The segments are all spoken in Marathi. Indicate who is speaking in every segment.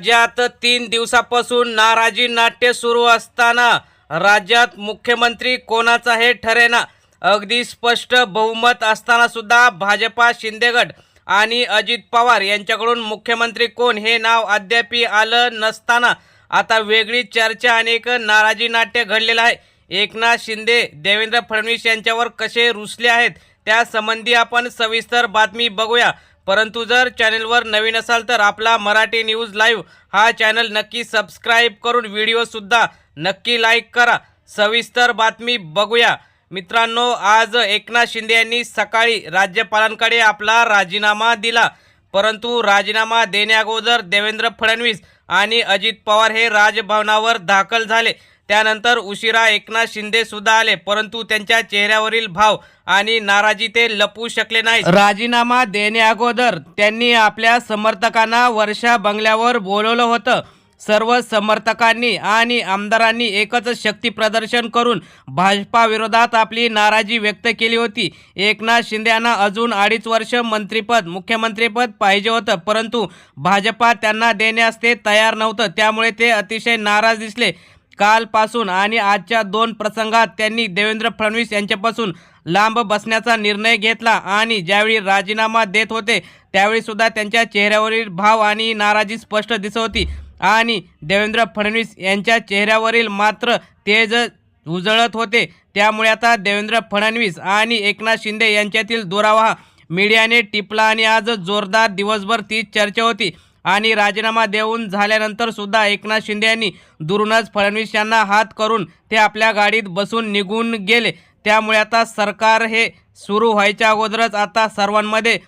Speaker 1: राज्यात तीन दिवसापासून नाराजी नाट्य सुरू असताना राज्यात मुख्यमंत्री कोणाचा हे ठरेना? अगदी स्पष्ट बहुमत असताना सुद्धा भाजपा शिंदेगड आणि अजित पवार यांच्याकडून मुख्यमंत्री कोण हे नाव अद्यापी आलं नसताना आता वेगळी चर्चा आणि एक नाराजी नाट्य घडलेलं आहे. एकनाथ शिंदे देवेंद्र फडणवीस यांच्यावर कसे रुसले आहेत? त्यासंबंधी आपण सविस्तर बातमी बघूया. परंतु जर चॅनलवर नवीन असाल तर आपला मराठी न्यूज लाईव्ह हा चॅनल नक्की सबस्क्राईब करून व्हिडिओसुद्धा नक्की लाईक करा. सविस्तर बातमी बघूया. मित्रांनो आज एकनाथ शिंदे यांनी सकाळी राज्यपालांकडे आपला राजीनामा दिला. परंतु राजीनामा देण्याअगोदर देवेंद्र फडणवीस आणि अजित पवार हे राजभवनावर दाखल झाले. त्यानंतर उशिरा एकनाथ शिंदे सुद्धा आले परंतु त्यांच्या चेहऱ्यावरील भाव आणि नाराजी ते लपवू शकले नाही राजीनामा देण्याअगोदर त्यांनी आपल्या समर्थकांना वर्षा बंगल्यावर बोलवलं होतं. सर्व समर्थकांनी आणि आमदारांनी एकच शक्ती प्रदर्शन करून भाजपा विरोधात आपली नाराजी व्यक्त केली होती. एकनाथ शिंदे यांना अजून अडीच वर्ष मंत्रीपद मुख्यमंत्रीपद पाहिजे होतं परंतु भाजपा त्यांना देण्यास ते तयार नव्हतं. त्यामुळे ते अतिशय नाराज दिसले. कालपासून आणि आजच्या दोन प्रसंगात त्यांनी देवेंद्र फडणवीस यांच्यापासून लांब बसण्याचा निर्णय घेतला आणि ज्यावेळी राजीनामा देत होते त्यावेळी सुद्धा त्यांच्या चेहऱ्यावरील भाव आणि नाराजी स्पष्ट दिसत होती. आणि देवेंद्र फडणवीस यांच्या चेहऱ्यावरील मात्र तेज उजळत होते. त्यामुळे आता देवेंद्र फडणवीस आणि एकनाथ शिंदे यांच्यातील दुरावा मीडियाने टिपला आणि आज जोरदार दिवसभर तीच चर्चा होती. आणि राजीनामा देऊन झाल्यानंतर सुद्धा एकनाथ शिंदे यांनी दुरूनच फडणवीस यांना हात करून ते आपल्या गाडीत बसून निघून गेले. त्यामुळे आता सरकार हे सुरू व्हायच्या अगोदरच आता सर्वांमध्ये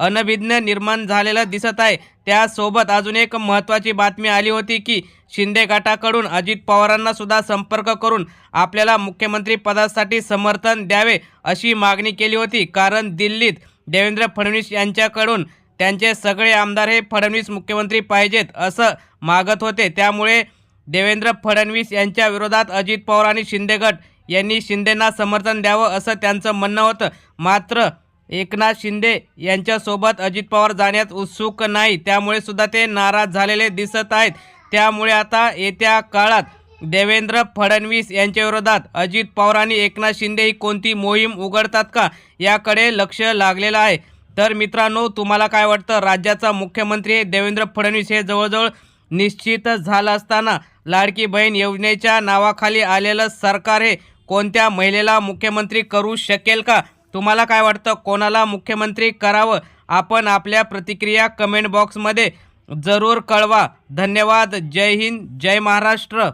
Speaker 1: अनभिज्ञ निर्माण झालेलं दिसत आहे. त्यासोबत अजून एक महत्त्वाची बातमी आली होती की शिंदे गटाकडून अजित पवारांना सुद्धा संपर्क करून आपल्याला मुख्यमंत्री पदासाठी समर्थन द्यावे अशी मागणी केली होती. कारण दिल्लीत देवेंद्र फडणवीस यांच्याकडून त्यांचे सगळे आमदार हे फडणवीस मुख्यमंत्री पाहिजेत असं मागत होते. त्यामुळे देवेंद्र फडणवीस यांच्या विरोधात अजित पवार आणि शिंदे गट यांनी शिंदेंना समर्थन द्यावं असं त्यांचं म्हणणं होतं. मात्र एकनाथ शिंदे यांच्यासोबत अजित पवार जाण्यात उत्सुक नाही. त्यामुळे सुद्धा ते नाराज झालेले दिसत आहेत. त्यामुळे आता येत्या काळात देवेंद्र फडणवीस यांच्या विरोधात अजित पवार आणि एकनाथ शिंदे ही कोणती मोहीम उघडतात का याकडे लक्ष लागलेलं आहे. तर मित्रांनो तुम्हाला काय वाटतं? राज्याचा मुख्यमंत्री देवेंद्र फडणवीस हे जवळजवळ निश्चितच झालं असताना लाडकी बहीण योजनेच्या नावाखाली आलेलं सरकार हे कोणत्या महिलेला मुख्यमंत्री करू शकेल का? तुम्हाला काय वाटतं? कोणाला मुख्यमंत्री करावं? आपण आपल्या प्रतिक्रिया कमेंट बॉक्समध्ये जरूर कळवा. धन्यवाद. जय हिंद. जय महाराष्ट्र.